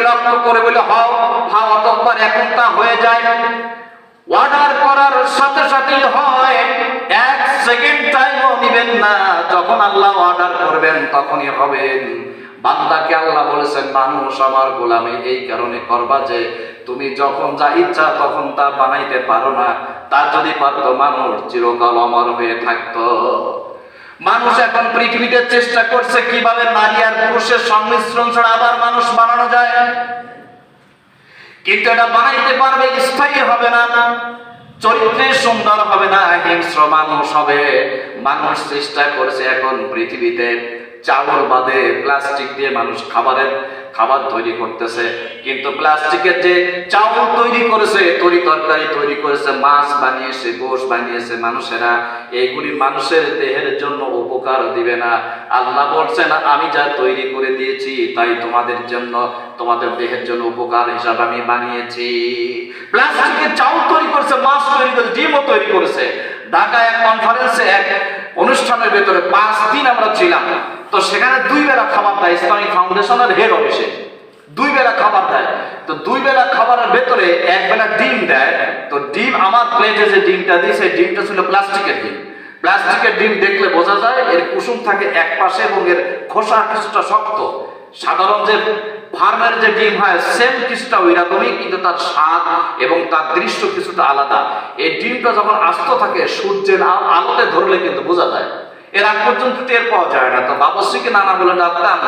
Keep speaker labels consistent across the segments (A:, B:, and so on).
A: লক্ষ্য করে বলে, হও, হাও, অতঃপর এখন তা হয়ে যায়। অর্ডার করার সাথে সাথেই হয়, এক সেকেন্ড টাইমও নিবেন না। যখন আল্লাহ অর্ডার করবেন, তখনই হবেন। বান্দাকে আল্লাহ বলেছেন, মানুষ আমার গোলামি, এই কারণে করবা যে, তুমি যখন যা ইচ্ছা তখন তা বানাইতে পারো না। তা যদি পারতো, মানুষ চিরকাল অমর হয়ে থাকতো। মানুষ এখন পৃথিবীতে চেষ্টা করছে কীভাবে নারী আর পুরুষের সংমিশ্রণ ছাড়া আবার মানুষ বানানো যায়। কিন্তু এটা বানাইতে পারবে স্থায়ী হবে না, চরিত্রে সুন্দর হবে না, হিংস্র মানুষ হবে। মানুষ চেষ্টা করছে এখন পৃথিবীতে চাউল বাদে প্লাস্টিক দিয়ে মানুষ খাবারের খাবার তৈরি করতেছে, কিন্তু প্লাস্টিকের যে চাউল তৈরি করেছে, তরি তরকারি তৈরি করেছে, মাছ বানিয়েছে, গোশ বানিয়েছে মানুষেরা, এইগুলি মানুষের দেহের জন্য উপকার দিবে না। আল্লাহ বলছেন, আমি যা তৈরি করে দিয়েছি, তাই তোমাদের জন্য, তোমাদের দেহের জন্য উপকার হিসাবে আমি বানিয়েছি। প্লাস্টিকের চাউল তৈরি করেছে, মাছ তৈরি করেছে, ডিমও তৈরি করেছে। ঢাকায় এক কনফারেন্সে এক অনুষ্ঠানের ভেতরে পাঁচ দিন আমরা ছিলাম। তো সেখানে দুই বেলা খাবার দেয় ইসলামিক ফাউন্ডেশনের হেড অফিসে দুই বেলা খাবার দেয়। তো দুই বেলা খাবারের ভেতরে এক বেলা ডিম দেয়। তো ডিম আমার প্লেটে যে ডিমটা দিই, সেই ডিমটা ছিল প্লাস্টিকের ডিম। প্লাস্টিকের ডিম দেখলে বোঝা যায় এর কুসুম থাকে এক পাশে এবং এর খোসা কিছুটা শক্ত। সাধারণ যে ফার্মের যে ডিম হয় সেম কিছুটা ওই রকমই কিন্তু তার স্বাদ এবং তার দৃশ্য কিছুটা আলাদা। এই ডিমটা যখন আস্ত থাকে, সূর্যের আলো- আলোতে ধরলে কিন্তু বোঝা যায়। এর আগ পর্যন্ত টের পাওয়া যায় না। তো বাবশ্রীকে নানা বলে ডাকতাম।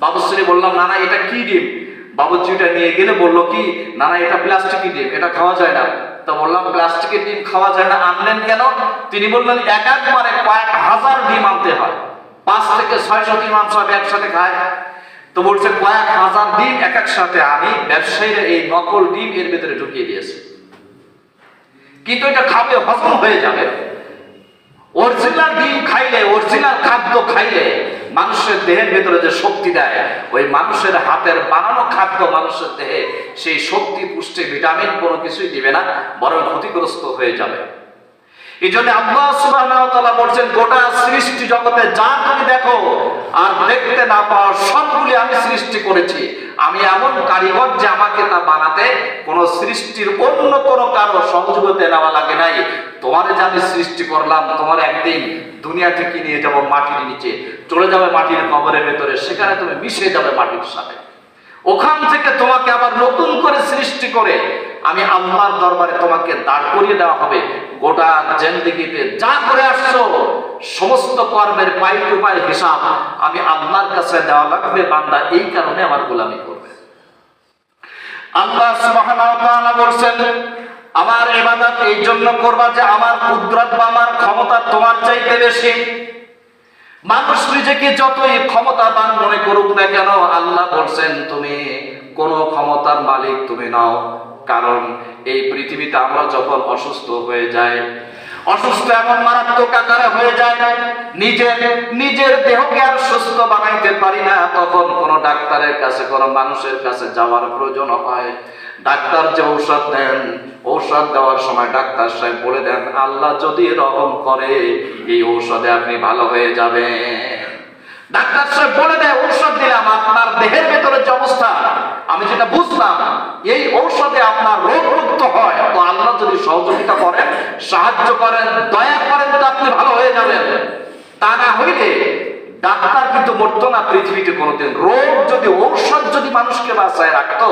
A: বাবশ্রী বললাম, নানা, এটা কি ডিম? বাবুর্চিটা নিয়ে গেলে বলল, কি? নানা, এটা প্লাস্টিকের ডিম, এটা খাওয়া যায় না। তো বললাম, প্লাস্টিকের ডিম খাওয়া যায় না, আনলেন কেন? তিনি বললেন, এক একবারে কয়েক হাজার ডিম আনতে হয়। পাঁচ থেকে ছয়শো ডিম মাংস সব একসাথে খায়। তো বলছে, কয়েক হাজার ডিম এক এক সাথে আনি ব্যবসায়ীরা এই নকল ডিম এর ভেতরে ঢুকিয়ে দিয়েছে। কিন্তু এটা খাবে, হজম হয়ে যাবে। অরিজিনাল ডিম খাইলে, অরিজিনাল খাদ্য খাইলে মানুষের দেহের ভেতরে যে শক্তি দেয়, ওই মানুষের হাতের বানানো খাদ্য মানুষের দেহে সেই শক্তি, পুষ্টি, ভিটামিন কোনো কিছুই দিবে না, বরং ক্ষতিগ্রস্ত হয়ে যাবে। এই জন্য আল্লাহ বলছেন, গোটা সৃষ্টি জগতে যা তুমি দেখো আর দেখতে না সবগুলি আমি সৃষ্টি করেছি। আমি এমন কারিগর যে আমাকে তা বানাতে কোন সৃষ্টির অন্য কোন নেওয়া লাগে নাই। তোমার যে আমি সৃষ্টি করলাম, তোমার একদিন দুনিয়া থেকে নিয়ে যাব মাটির নিচে, চলে যাবে মাটির কবরের ভেতরে, সেখানে তুমি মিশে যাবে মাটির সাথে। ওখান থেকে তোমাকে আবার নতুন করে সৃষ্টি করে আমি আল্লাহর দরবারে তোমাকে দাঁড় করিয়ে দেওয়া হবে। গোটা জেন্দিগিতে যা করে আসছো, সমস্ত কর্মের পাই টু পাই হিসাব আমি আল্লাহর কাছে দেওয়া লাগবে, বান্দা এই কারণে আমার গোলামি করবে। আল্লাহ সুবহানাহু ওয়া তাআলা বলছেন, আমার ইবাদত এই জন্য করবা যে আমার কুদরত বা আমার ক্ষমতা তোমার চাইতে বেশি। মানুষ নিজেকে যতই ক্ষমতাবান মনে করুক না কেন, আল্লাহ বলছেন, তুমি কোন ক্ষমতার মালিক তুমি নাও। কারণ এই পৃথিবীতে আমরা যখন অসুস্থ হয়ে যাই, অসুস্থ এমন মারাত্মক আকারে হয়ে যায় নিজের নিজের দেহকে আর সুস্থ বানাইতে পারি না, তখন কোন ডাক্তারের কাছে, কোন মানুষের কাছে যাওয়ার প্রয়োজন হয়। ডাক্তার যে ঔষধ দেন, ঔষধ দেওয়ার সময় ডাক্তার সাহেব বলে দেন, আল্লাহ যদি রহম করে, এই ঔষধে আপনি ভালো হয়ে যাবেন। ডাক্তার সাহেব বলে দেয়, ঔষধ দিলাম, আপনার দেহের ভেতরে যে অবস্থা, আমি যেটা বুঝলাম, এই ঔষধে আপনার রোগ মুক্ত হয়। তো আল্লাহ যদি সহযোগিতা করেন, সাহায্য করেন, দয়া করেন তো আপনি ভালো হয়ে যাবেন। তা না হইলে ডাক্তার কিন্তু মরতো না পৃথিবীতে কোনোদিন। রোগ যদি, ঔষধ যদি মানুষকে বাঁচায় রাখতো,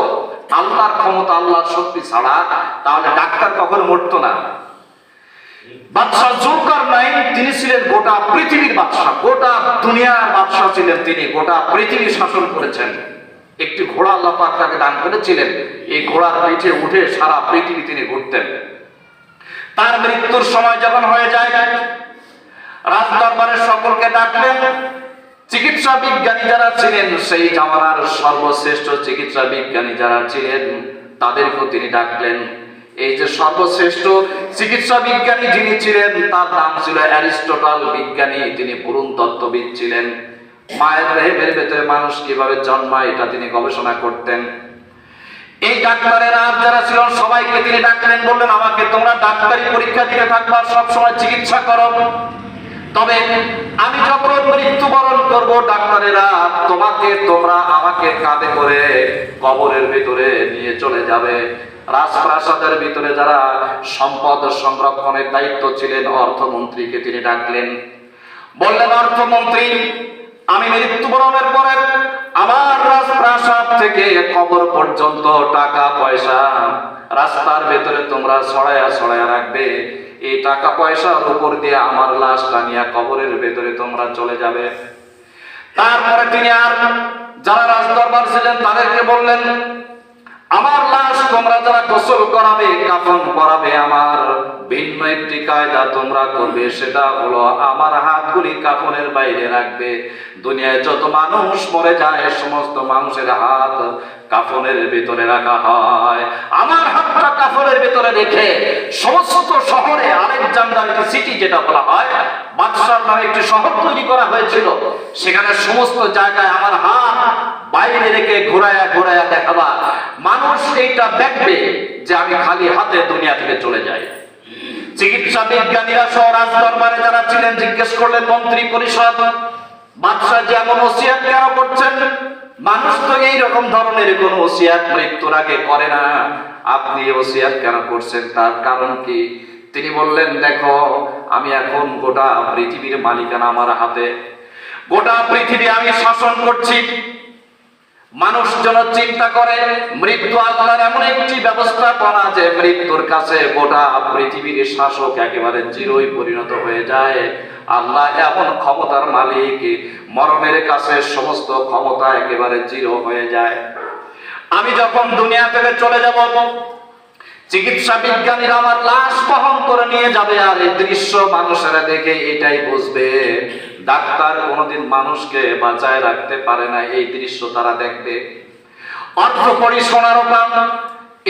A: আল্লাহর ক্ষমতা, আল্লাহর শক্তি ছাড়া, তাহলে ডাক্তার কখনো মরতো না। বাদশাহ জুলকার নাইন, তিনি ছিলেন গোটা পৃথিবীর বাদশাহ। গোটা দুনিয়ার বাদশাহ ছিলেন তিনি। গোটা পৃথিবী শাসন করেছেন। একটি ঘোড়া আল্লাহ তাকে দান করেছিলেন। এই ঘোড়ার পিঠে উঠে সারা পৃথিবী তিনি ঘুরতেন। তার মৃত্যুর সময় যখন হয়ে যায় রাজ দরবারের সকলকে ডাকলেন। চিকিৎসা বিজ্ঞানী যারা ছিলেন, সেই জামানার সর্বশ্রেষ্ঠ চিকিৎসা বিজ্ঞানী যারা ছিলেন, তাদেরকেও তিনি ডাকলেন। এই যে সর্বশ্রেষ্ঠ চিকিৎসা বিজ্ঞানী যিনি ছিলেন, তার নাম ছিল অ্যারিস্টটল বিজ্ঞানী। তিনি পুরুন তত্ত্ববিদ ছিলেন। মায়ের রেহেমের ভেতরে মানুষ কীভাবে জন্মায়, এটা তিনি গবেষণা করতেন। এই ডাক্তারের আর যারা ছিল, সবাইকে তিনি ডাকলেন, বললেন, আমাকে তোমরা ডাক্তারি পরীক্ষা দিতে থাকবা সব সময় চিকিৎসা করো। তবে আমি যখন মৃত্যুবরণ করব, ডাক্তারেরা, তোমাকে তোমরা আমাকে কাঁধে করে কবরের ভেতরে নিয়ে চলে যাবে। রাজপ্রাসাদের ভিতরে যারা সম্পদ সংরক্ষণের দায়িত্ব ছিলেন, অর্থমন্ত্রীকে তিনি ডাকলেন। বললেন, অর্থমন্ত্রী, আমি মৃত্যুবরণের পরে আমার রাজপ্রাসাদ থেকে কবর পর্যন্ত টাকা, পয়সা রাস্তার ভেতরে তোমরা ছড়ায়া ছড়ায়া রাখবে। এই টাকা, পয়সার উপর দিয়ে আমার লাশটা টানিয়া কবরের ভেতরে তোমরা চলে যাবে। তারপরে তিনি আর যারা রাজদরবার ছিলেন, তাদেরকে বললেন আমার লাশ তোমরা যারা গোসল করাবে, কাফন করাবে আমার ভিন্ন একটি কায়দা তোমরা করবে, সেটা হলো আমার হাতগুলি কাফনের বাইরে রাখবে। দুনিয়ায় যত মানুষ মরে যায়, সমস্ত মানুষের হাত কাফনের ভিতরে রাখা হয়। কাফনের ভিতরে রেখে সমস্ত শহরে আলেকজান্ডার একটি সিটি যেটা বলা হয়, বাদশার নামে একটি শহর তৈরি করা হয়েছিল। সেখানে সমস্ত জায়গায় আমার হাত বাইরে রেখে ঘোরায়া ঘোরায়া দেখাবা। মানুষ এইটা দেখবে যে আমি খালি হাতে দুনিয়া থেকে চলে যাই। চিকিৎসা বিজ্ঞানীরা সহ রাজ দরবারে যারা ছিলেন, জিজ্ঞেস করলেন, মন্ত্রী পরিষদ, বাদশাহ যেমন ওসিয়াত কেন করছেন? মানুষ তো এই রকম ধরনের কোন ওসিয়াত মৃত্যুর আগে করে না। আপনি ওসিয়াত কেন করছেন? তার কারণ কি? তিনি বললেন, দেখো, আমি এখন গোটা পৃথিবীর মালিকানা আমার হাতে। গোটা পৃথিবী আমি শাসন করছি। মানুষ যেন চিন্তা করে, মৃত্যু আল্লাহর এমন একটি ব্যবস্থাপনা যে মৃত্যুর কাছে গোটা পৃথিবীর শাসক একেবারে চিরই পরিণত হয়ে যায়। আল্লাহ এমন ক্ষমতার মালিক, মরণের কাছে সমস্ত ক্ষমতা একেবারে জিরো হয়ে যায়। আমি যখন দুনিয়া থেকে চলে যাব, চিকিৎসা বিজ্ঞানীরা আমার লাশ বহন করে নিয়ে যাবে আর এই দৃশ্য মানুষেরা দেখে এটাই বুঝবে। ডাক্তার কোনোদিন মানুষকে বাঁচায় রাখতে পারে না, এই দৃশ্য তারা দেখবে। অর্থ করি সোনারও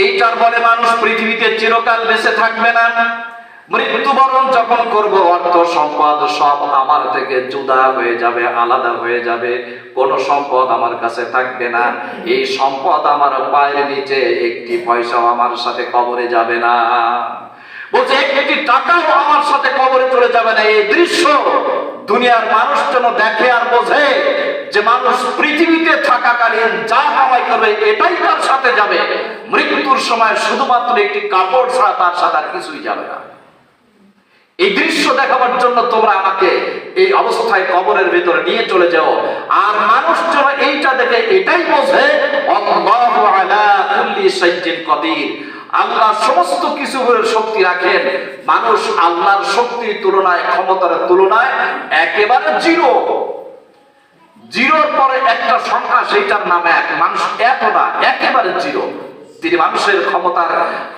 A: এইটার বলে মানুষ পৃথিবীতে চিরকাল বেঁচে থাকবে না। মৃত্যুবরণ যখন করব, অর্থ সম্পদ সব আমার থেকে জুদা হয়ে যাবে, আলাদা হয়ে যাবে। কোন সম্পদ আমার কাছে থাকবে না। এই সম্পদ আমার পায়ের নিচে, একটি পয়সাও আমার সাথে কবরে যাবে না। বলছে, একটি টাকাও আমার সাথে কবরে চলে যাবে না। এই দৃশ্য দুনিয়ার মানুষ যেন দেখে আর বোঝে যে মানুষ পৃথিবীতে থাকাকালীন যা কামাই করবে, এটাই তার সাথে যাবে। মৃত্যুর সময় শুধুমাত্র একটি কাপড় ছাড়া তার সাথে আর কিছুই যাবে না। এই দৃশ্য দেখাবার জন্য তোমরা আমাকে এই অবস্থায় কবরের ভিতরে নিয়ে চলে যাও। আর মানুষ যেন এইটা দেখে এটাই বোঝে, আল্লাহু সমস্ত কিছু শক্তি রাখেন। মানুষ আল্লাহর শক্তির তুলনায়, ক্ষমতার তুলনায় একেবারে জিরো। জিরোর পরে একটা সংখ্যা, সেইটার নাম এক। মানুষ এত না, একেবারে জিরো। তিনি মানুষের ক্ষমতার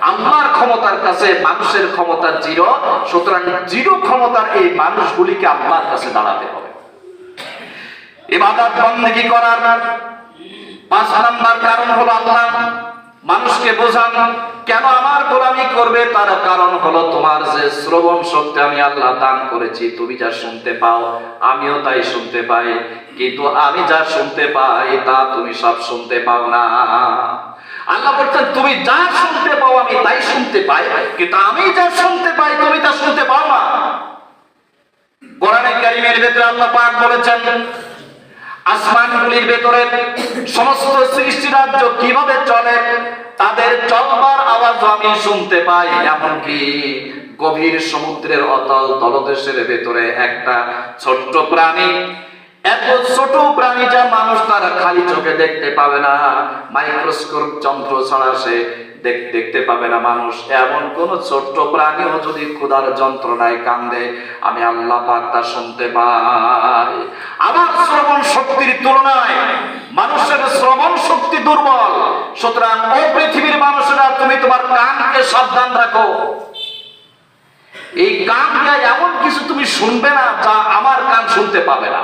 A: আল্লাহর ক্ষমতার কাছে মানুষের ক্ষমতা জিরো, সুতরাং জিরো ক্ষমতার এই মানুষগুলিকে আল্লাহর কাছে দাঁড়াতে হবে। ইবাদত বন্দেগী করার পাঁচ নাম্বার কারণ হলো আল্লাহ মানুষকে বোঝান, কেন আমার গোলামি করবে? তার কারণ হলো তোমার যে শ্রবণ শক্তি আমি আল্লাহ দান করেছি, তুমি যা শুনতে পাও, আমিও তাই শুনতে পাই, কিন্তু আমি যা শুনতে পাই তা তুমি সব শুনতে পাও না। আল্লাহ বলছেন, তুমি যা শুনতে পাও আমি তাই শুনতে পাই, কিন্তু আমি যা শুনতে পাই তুমি তা শুনতে পাও না। কোরআনে কারিমের ভেতরে আল্লাহ পাক বলেছেন, আসমানগুলির ভেতরে সমস্ত সৃষ্টি রাজ্য কীভাবে চলে, তাদের চলবার আওয়াজ আমি শুনতে পাই। এমনকি গভীর সমুদ্রের অতল তলদেশের ভেতরে একটা ছোট্ট প্রাণী এত ছোট প্রাণী যা মানুষ তার খালি চোখে দেখতে পাবে না। মাইক্রোস্কোপ যন্ত্র ছাড়া সে দেখতে পাবে না মানুষ। এমন কোন ছোট্ট প্রাণীও যদি ক্ষুধার যন্ত্রণায় কান্দে, আমি আল্লাহ তা শুনতে পাই। আমার শ্রবণ শক্তির তুলনায় মানুষের শ্রবণ শক্তি দুর্বল। সুতরাং ও পৃথিবীর মানুষেরা, তুমি তোমার কানকে সাবধান রাখো। এই কান দিয়ে এমন কিছু তুমি শুনবে না, যা আমার কান শুনতে পাবে না।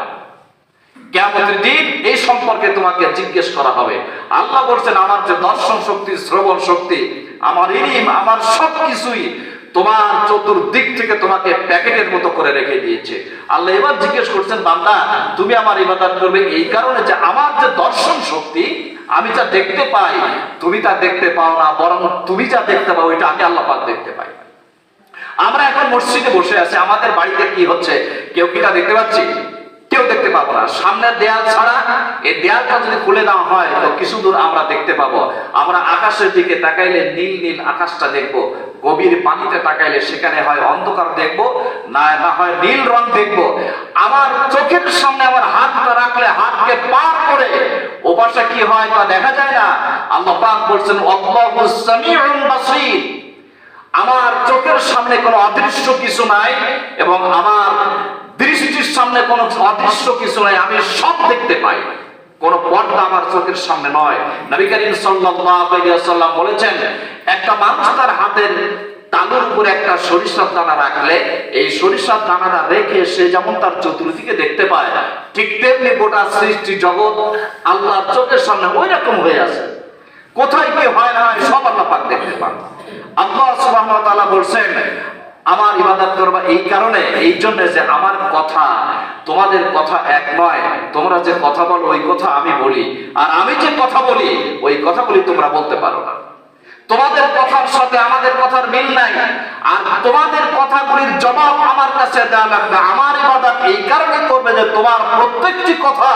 A: কেমতের দিন এই সম্পর্কে তোমাকে জিজ্ঞেস করা হবে। আল্লাহ বলছেন, আমার যে দর্শন শক্তি, শ্রবণ শক্তি, আমার ইলিম, আমার সব কিছুই তোমার চতুর্দিক থেকে তোমাকে প্যাকেটের মতো করে রেখে দিয়েছে। আল্লাহ এবার জিজ্ঞেস করছেন, বান্দা, তুমি আমার ইবাদত করবে এই কারণে যে আমার যে দর্শন শক্তি, আমি যা দেখতে পাই, তুমি তা দেখতে পাও না, বরং তুমি যা দেখতে পাও এটা আমি আল্লাহ পাক দেখতে পাই। আমরা এখন মসজিদে বসে আছি, আমাদের বাড়িতে কি হচ্ছে? কেউ কি তা দেখতে পাচ্ছি? কেউ দেখতে পাবো না। সামনের দেয়াল ছাড়া এই দেয়ালটা যদি খুলে দেওয়া হয়, তো কিছু দূর আমরা দেখতে পাবো। আমরা আকাশের দিকে তাকাইলে নীল নীল আকাশটা দেখব। গভীর পানিতে তাকাইলে সেখানে হয় অন্ধকার দেখব। না না হয় নীল রং দেখব। আমার চোখের সামনে আমার হাতটা রাখলে হাতকে পার করে ওপাশে কি হয় তা দেখা যায় না। আল্লাহ পাক বলছেন, আল্লাহু সামিউন বাসীর। আমার চোখের সামনে কোনো অদৃশ্য কিছু নাই এবং আমার দৃষ্টির সামনে কোনো অদৃশ্য কিছু নাই, আমি সব দেখতে পাই। কোন পর্দা আমার চোখের সামনে নয়। নবী করিম ওয়াসাল্লাম বলেছেন, একটা মানুষ তার হাতের তালুর উপরে একটা সরিষার দানা রাখলে, এই সরিষার দানাটা রেখে সে যেমন তার চতুর্দিকে দেখতে পায়, ঠিক তেমনি গোটা সৃষ্টি জগৎ আল্লাহর চোখের সামনে ওই রকম হয়ে আছে। কোথায় কি হয় না হয় সব আল্লাহ পাক দেখতে পান। বলছেন, আমার ইবাদত করবা এই কারণে, এই জন্য যে আমার কথা তোমাদের কথা এক নয়, তোমরা যে কথা বলো ওই কথা আমি বলি। আর আমি যে কথা বলি, ওই কথাগুলি তোমরা বলতে পারো না। তোমাদের কথার সাথে আমাদের কথার মিল নাই। আর তোমাদের কথাগুলির জবাব আমার কাছে দেওয়া লাগবে। আমার ইবাদত এই কারণে করবে যে তোমার প্রত্যেকটি কথা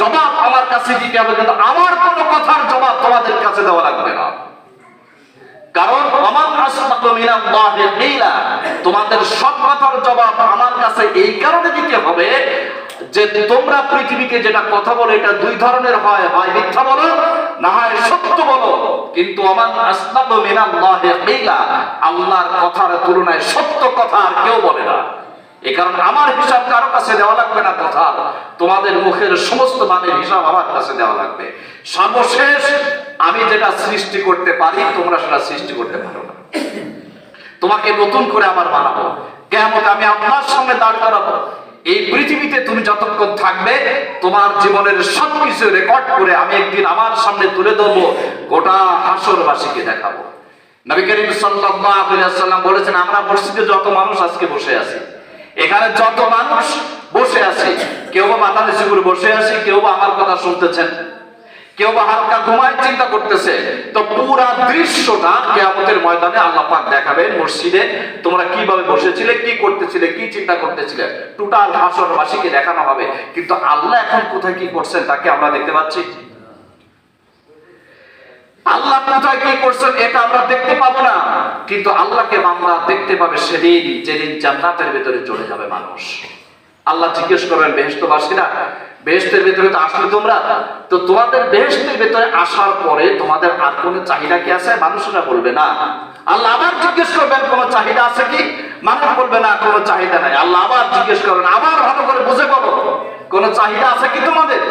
A: জবাব আমার কাছে দিতে হবে, কিন্তু আমার কোনো কথার জবাব তোমাদের কাছে দেওয়া লাগবে না। কারণ তোমাদের সব কথার জবাব আমার কাছে এই কারণে দিতে হবে যে তোমরা পৃথিবীকে যেটা কথা বলো, এটা দুই ধরনের হয়। হয় মিথ্যা বলো, না হয় সত্য বলো। কিন্তু আমার আল্লাহর কথার তুলনায় সত্য কথা আর কেউ বলে না। এই কারণে আমার হিসাব কারও কাছে দেওয়া লাগবে না কথা তোমাদের মুখের সমস্ত হিসাব আমার কাছে দেওয়া লাগবে। সর্বশেষ আমি যেটা সৃষ্টি করতে পারি, তোমরা সেটা সৃষ্টি করতে পারো না। তোমাকে নতুন করে বানাবো। কেমন আমি আপনার দাঁড় করাবো। এই পৃথিবীতে তুমি যতক্ষণ থাকবে, তোমার জীবনের সবকিছু রেকর্ড করে আমি একদিন আমার সামনে তুলে ধরবো, গোটা হাসরবাসীকে দেখাবো। নবী করিম সাল্লাল্লাহু আলাইহি ওয়াসাল্লাম বলেছেন, আমরা মসজিদে যত মানুষ আজকে বসে আছি এখানে যত মানুষ বসে আছে, কেউ বা মাথা নিচু করে বসে আছে, কেউ বা আমার কথা শুনতেছেন, কেউ বা হালকা ঘুমায় চিন্তা করতেছে, তো পুরা দৃশ্যটা কেয়ামতের ময়দানে আল্লাহ পাক দেখাবেন মসজিদে, তোমরা কীভাবে বসেছিলে, কি করতেছিলে, কি চিন্তা করতেছিলে। টোটাল হাসরবাসীকে দেখানো হবে, কিন্তু আল্লাহ এখন কোথায় কি করছেন তাকে আমরা দেখতে পাচ্ছি। আল্লাহ কোথায় কি করছেন এটা আমরা দেখতে পাবো না কিন্তু আল্লাহকে আমরা দেখতে পাবে সেদিন, যেদিন জান্নাতের ভিতরে চলে যাবে মানুষ। আল্লাহ জিজ্ঞেস করবেন বেহেস্তবাসীরা বেহেস্তের ভিতরে তো আসলে তোমরা? তো তোমাদের বেহেস্তের ভিতরে আসার পরে তোমাদের আর কোনো চাহিদা কি আছে? মানুষরা বলবে, না। আল্লাহ আবার জিজ্ঞেস করবেন, কোনো চাহিদা আছে কি? মানুষ বলবে, না, কোনো চাহিদা নাই। আল্লাহ আবার জিজ্ঞেস করবেন আবার ভালো করে বুঝে বলো, কোনো চাহিদা আছে কি তোমাদের?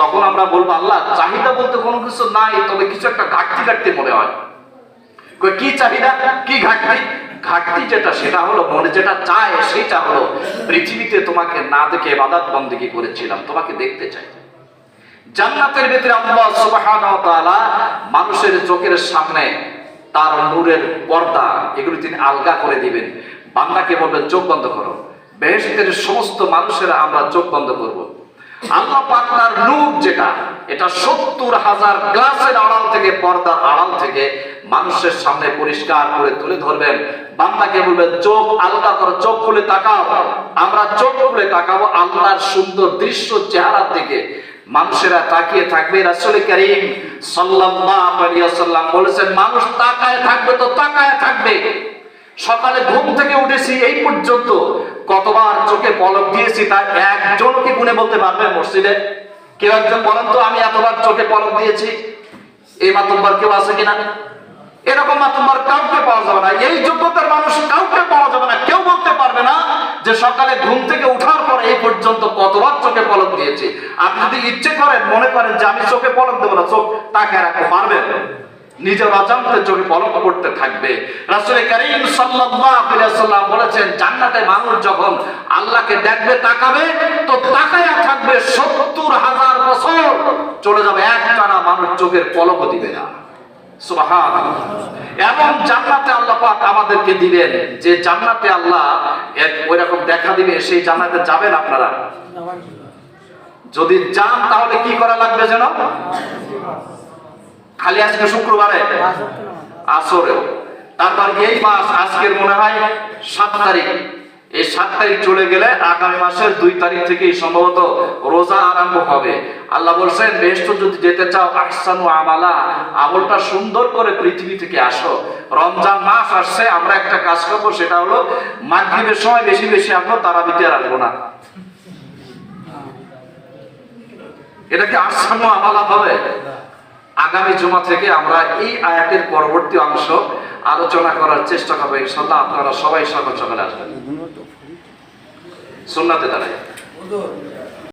A: তখন আমরা বলব, আল্লাহ, চাহিদা বলতে কোনো কিছু নাই, তবে কিছু একটা ঘাটতি ঘাটতি মনে হয়। কি চাহিদা? কি ঘাটতি? ঘাটতি যেটা, সেটা হলো মনে যেটা চায়, সেটা হলো পৃথিবীতে তোমাকে না দেখে বাদাত বন্দিকে করেছিলাম, তোমাকে দেখতে চাই। জান্নাতের ভিতরে আল্লাহ সুবহানাহু ওয়া তাআলা মানুষের চোখের সামনে তার নূরের পর্দা, এগুলো তিনি আলগা করে দিবেন। বান্দাকে বলবেন, চোখ বন্ধ করো। বেহেশতের সমস্ত মানুষেরা আমরা চোখ বন্ধ করব। আল্লাহ পাক নূর যেটা, এটা সত্তর হাজার গ্লাসের আড়াল থেকে, পর্দার আড়াল থেকে মানুষের সামনে পরিষ্কার করে তুলে ধরবেন। বান্দাকে চোখ আলগা করো, চোখ খুলে তাকাও। আমরা চোখ খুলে তাকাবো আল্লাহর সুন্দর দৃশ্য চেহারার দিকে। মানুষেরা তাকিয়ে থাকবে, রাসূল করিম বলেছেন, মানুষ তাকায় থাকবে তো তাকায় থাকবে। সকালে ঘুম থেকে উঠেছি, এই পর্যন্ত কতবার চোখে পলক দিয়েছি তা একজনও কি গুনে বলতে পারবে মসজিদে? কেউ একজন বলেন তো, আমি এতবার চোখে পলক দিয়েছি, এই মাতম্বার কেউ আছে কিনা? এরকম মাতম্বার কাউকে পাওয়া যাবে না। এই যোগ্যতার মানুষ কাউকে পাওয়া যাবে না। কেউ বলতে পারবে না যে সকালে ঘুম থেকে উঠার পর এই পর্যন্ত কতবার চোখে পলক দিয়েছি। আপনি যদি ইচ্ছে করেন, মনে করেন যে আমি চোখে পলক দেবো না, চোখ তাকে রাখতে পারবেন নিজের অজান্তে চোখে পলক করতে থাকবে। রাসূল করিম সাল্লাল্লাহু বলেছেন, জান্নাতে মানুষ যখন আল্লাহকে দেখবে, তাকাবে, তো তাকায়া থাকবে 70 হাজার বছর। চলে যাবে একটানা মানুষ চোখের পলকও দিবে না। এবং জান্নাতে আল্লাহ আমাদেরকে দিবেন যে জান্নাতে আল্লাহ এক ওইরকম দেখা দিবে, সেই জান্নাতে যাবেন আপনারা। যদি যান, তাহলে কি করা লাগবে যেন? খালি আজকে শুক্রবারে? আসরেও। তারপর এই মাস আজকের মনে হয় সাত তারিখ। এই সাত তারিখ চলে গেলে আগামী মাসের দুই তারিখ থেকে সম্ভবত রোজা আরম্ভ হবে। আল্লাহ বলছেন বেহেশত যদি যেতে চাও, আহসানু আমালা, আমলটা সুন্দর করে পৃথিবী থেকে আসো। রমজান মাস আসছে, আমরা একটা কাজ করব, সেটা হলো মাগরিবের সময় বেশি বেশি আসব তারাবিতে আর আসব না। এটা কি আহসানু আমালা হবে? আগামী জমা থেকে আমরা এই আয়াতের পরবর্তী অংশ আলোচনা করার চেষ্টা করব ইনশাল্লাহ আপনারা সবাই সকাল সকালে আসবেন। শুননাতে দাঁড়ায়